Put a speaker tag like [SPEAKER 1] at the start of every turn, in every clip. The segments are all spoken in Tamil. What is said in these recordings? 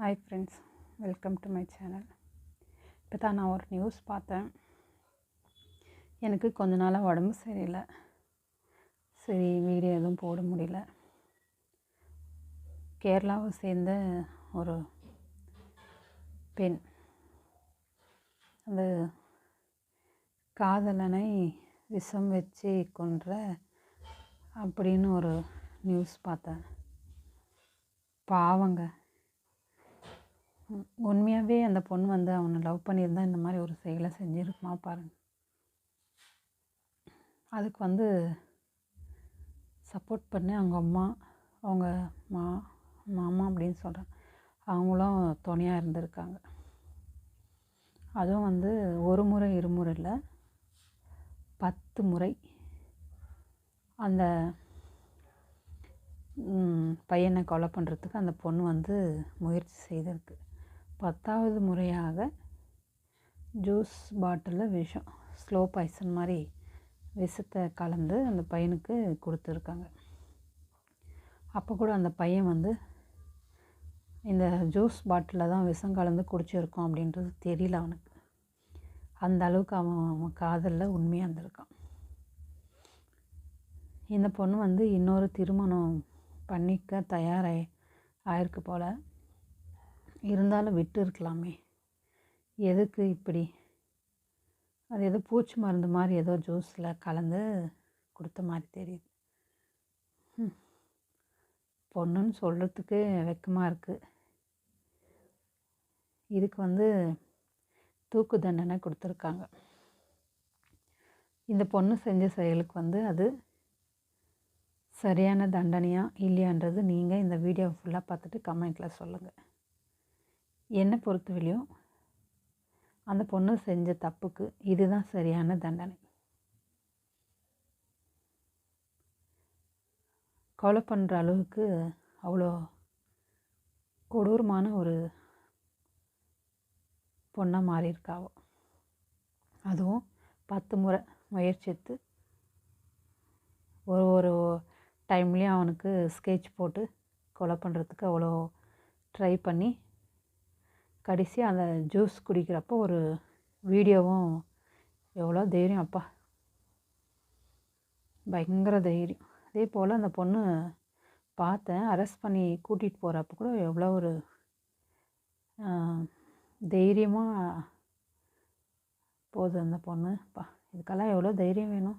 [SPEAKER 1] Hi friends welcome to my channel இப்போ தான் நான் ஒரு நியூஸ் பார்த்தேன். எனக்கு கொஞ்ச நாளாக உடம்பு சரியில்லை. சரி வீடியோ எதுவும் போட முடியல. கேரளாவை சேர்ந்த ஒரு பெண். அந்த காதலனை விஷம் வச்சு கொன்ற அப்படின்னு ஒரு நியூஸ் பார்த்தேன். பாவங்க. உண்மையாகவே அந்த பொண்ணு வந்து அவனை லவ் பண்ணியிருந்தா இந்த மாதிரி ஒரு செயலை செஞ்சுருக்குமா பாருங்க. அதுக்கு வந்து சப்போர்ட் பண்ணி அவங்க அம்மா அவங்க மா மாமா அப்படின்னு சொல்கிறேன் அவங்களும் துணையாக இருந்திருக்காங்க. அதுவும் வந்து ஒரு முறை இருமுறை இல்லை பத்து முறை. அந்த பையனை கொலை பண்ணுறதுக்கு அந்த பொண்ணு வந்து முயற்சி செய்திருக்கு. பத்தாவது முறையாக ஜூஸ் பாட்டிலில் விஷம் ஸ்லோ பாய்சன் மாதிரி விஷத்தை கலந்து அந்த பையனுக்கு கொடுத்துருக்காங்க. அப்போ கூட அந்த பையன் வந்து இந்த ஜூஸ் பாட்டிலில் தான் விஷம் கலந்து குடிச்சிருக்கோம் அப்படின்றது தெரியல அவனுக்கு. அந்த அளவுக்கு அவன் அவன் காதலில் உண்மையாக இருந்திருக்கான். இந்த பொண்ணு வந்து இன்னொரு திருமணம் பண்ணிக்க தயாராகி ஆயிருக்கு போல். இருந்தாலும் விட்டு இருக்கலாமே. எதுக்கு இப்படி? அது ஏதோ பூச்சி மருந்து மாதிரி ஏதோ ஜூஸில் கலந்து கொடுத்த மாதிரி தெரியுது. பொண்ணுன்னு சொல்கிறதுக்கு வெக்கமாக இருக்குது இதுக்கு வந்து தூக்கு தண்டனை கொடுத்துருக்காங்க. இந்த பொண்ணு செஞ்ச செயலுக்கு வந்து அது சரியான தண்டனையாக இல்லையான்றது நீங்கள் இந்த வீடியோ ஃபுல்லாக பார்த்துட்டு கமெண்ட்டில் சொல்லுங்கள் என்னை பொறுத்தவரையும் அந்த பொண்ணு செஞ்ச தப்புக்கு இதுதான் சரியான தண்டனை. கொலை பண்ணுற அளவுக்கு அவ்வளோ கொடூரமான ஒரு பொண்ணாக மாறியிருக்காவோ. அதுவும் பத்து முறை முயற்சித்து ஒரு ஒரு டைம்லேயும் அவனுக்கு ஸ்கெட்ச் போட்டு கொலை பண்ணுறதுக்கு அவ்வளோ ட்ரை பண்ணி கடைசி அந்த ஜூஸ் குடிக்கிறப்போ ஒரு வீடியோவும் எவ்வளோ தைரியம் அப்பா. பயங்கர தைரியம். அதே போல் அந்த பொண்ணு பார்த்தேன். அரெஸ்ட் பண்ணி கூட்டிகிட்டு போகிறப்ப கூட எவ்வளோ ஒரு தைரியமாக போகுது அந்த பொண்ணு. பா இதுக்கெல்லாம் எவ்வளோ தைரியம் வேணும்?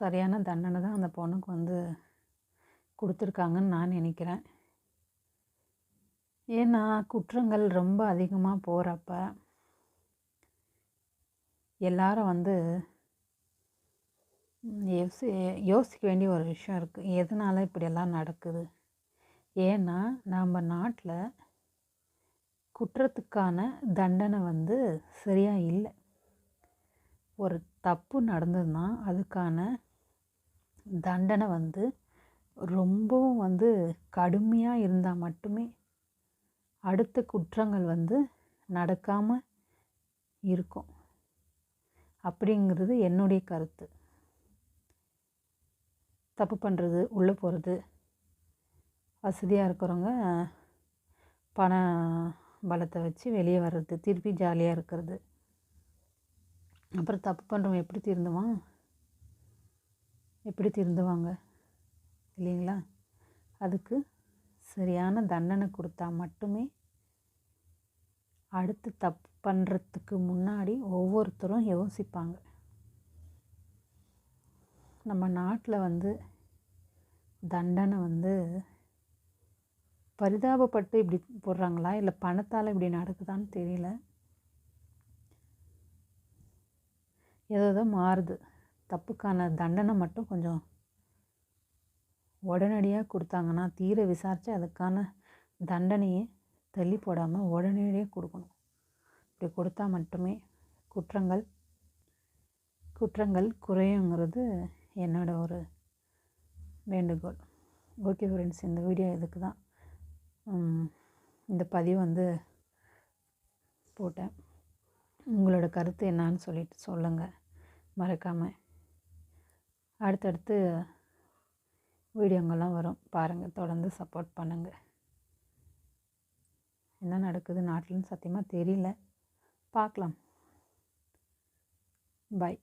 [SPEAKER 1] சரியான தண்டனை தான் அந்த பொண்ணுக்கு வந்து கொடுத்துருக்காங்கன்னு நான் நினைக்கிறேன். ஏன்னா குற்றங்கள் ரொம்ப அதிகமாக போகிறப்ப எல்லாரும் வந்து யோசி யோசிக்க வேண்டிய ஒரு விஷயம் இருக்குது எதனால் இப்படியெல்லாம் நடக்குது? ஏன்னா நம்ம நாட்டில் குற்றத்துக்கான தண்டனை வந்து சரியாக இல்லை. ஒரு தப்பு நடந்ததுன்னா அதுக்கான தண்டனை வந்து ரொம்பவும் வந்து கடுமையாக இருந்தால் மட்டுமே அடுத்த குற்றங்கள் வந்து நடக்காமல் இருக்கும். அப்படிங்கிறது என்னுடைய கருத்து. தப்பு பண்ணுறது உள்ளே போகிறது வசதியாக இருக்கிறவங்க பண பலத்தை வச்சு வெளியே வர்றது திருப்பி ஜாலியாக இருக்கிறது. அப்புறம் தப்பு பண்ணுறவங்க எப்படி திருந்துவான்? எப்படி திருந்துவாங்க? இல்லைங்களா? அதுக்கு சரியான தண்டனை கொடுத்தா மட்டுமே அடுத்து தப்பு பண்ணுறதுக்கு முன்னாடி ஒவ்வொருத்தரும் யோசிப்பாங்க. நம்ம நாட்டில் வந்து தண்டனை வந்து பரிதாபப்பட்டு இப்படி போடுறாங்களா? இல்லை பணத்தால் இப்படி நடக்குதான்னு தெரியல. ஏதோ ஏதோ மாறுது. தப்புக்கான தண்டனை மட்டும் கொஞ்சம் உடனடியாக கொடுத்தாங்கன்னா தீர விசாரித்து அதுக்கான தண்டனையை தள்ளி போடாமல் உடனடியாக கொடுக்கணும். இப்படி கொடுத்தா மட்டுமே குற்றங்கள் குற்றங்கள் குறையுங்கிறது என்னோட ஒரு வேண்டுகோள். ஓகே ஃப்ரெண்ட்ஸ் இந்த வீடியோ இதுக்கு தான். இந்த பதிவு வந்து போட்டேன். உங்களோட கருத்து என்னான்னு சொல்லிட்டு சொல்லுங்கள் மறக்காமல் அடுத்தடுத்து வீடியோங்கள்லாம் வரும். பாருங்கள் தொடர்ந்து சப்போர்ட் பண்ணுங்கள் என்ன நடக்குது நாட்டிலன்னு சத்தியமாக தெரியல. பார்க்கலாம். பாய்